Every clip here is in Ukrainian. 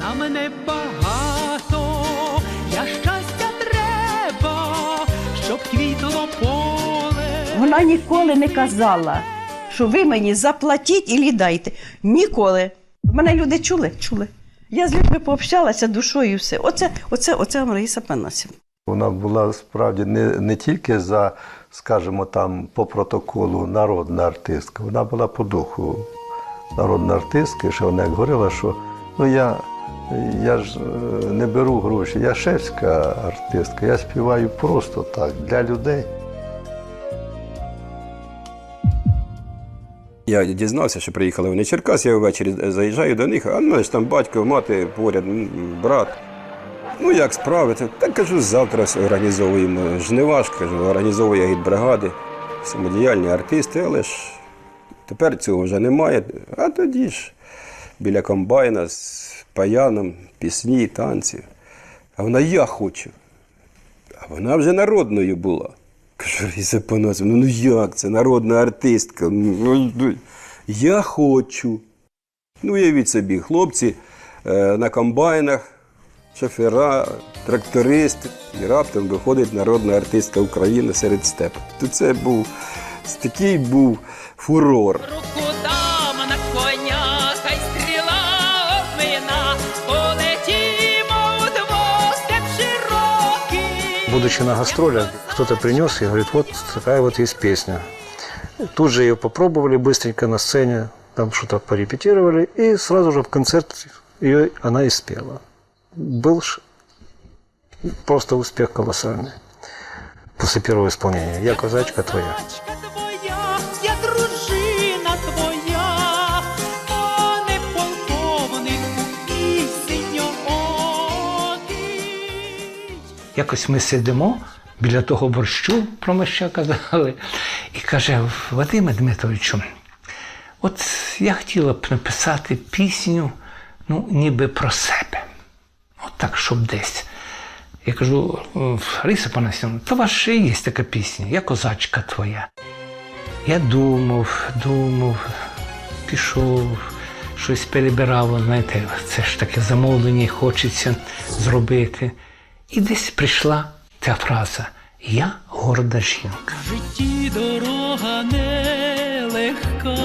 Нам не багато, для щастя треба, щоб квітло поле. Вона ніколи не казала, що ви мені заплатіть і дайте. Ніколи. Мене люди чули, чули. Я з людьми пообщалася душою і все. Оце, оце, оце Раїса Панасівна. Вона була справді не, не тільки за, скажімо, там по протоколу народна артистка, вона була по духу народна артистка, що вона як говорила, що ну я, я ж е, не беру гроші, я шефська артистка, я співаю просто так, для людей. Я дізнався, що приїхали вони з Черкас, я ввечері заїжджаю до них, а ну ж там батько, мати поряд, брат. Ну як справи? Та- Та кажу, завтра організовуємо жнива кажу, організовує гідбригади, самодіяльні артисти, але ж тепер цього вже немає. А тоді ж біля комбайна з паяном, пісні, танці. А вона я хочу. А вона вже народною була. Кажу, Різа Панасівна, ну як це народна артистка? Ну, ну, я хочу. Ну, уявіть собі, хлопці е, на комбайнах, шофера, трактористи. І раптом виходить народна артистка України серед степу. То це був такий був фурор. Будучи на гастролях, кто-то принес и говорит, вот такая вот есть песня. Тут же ее попробовали быстренько на сцене, там что-то порепетировали, и сразу же в концерт ее она и спела. Был ш- просто успех колоссальный после первого исполнения. «Я казачка твоя». Козачка твоя, Якось ми сидимо біля того борщу, про ми ще казали, і каже: Вадиме Дмитровичу, от я хотіла б написати пісню, ну, ніби про себе. От так, щоб десь. Я кажу, Лариса Панасівна, то ще є така пісня, я козачка твоя. Я думав, думав, пішов, щось перебирав, знаєте, це ж таке замовлення, хочеться зробити. І десь прийшла ця фраза Я горда жінка. В житті дорога нелегка,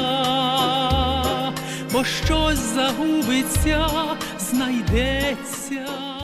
бо щось загубиться, знайдеться.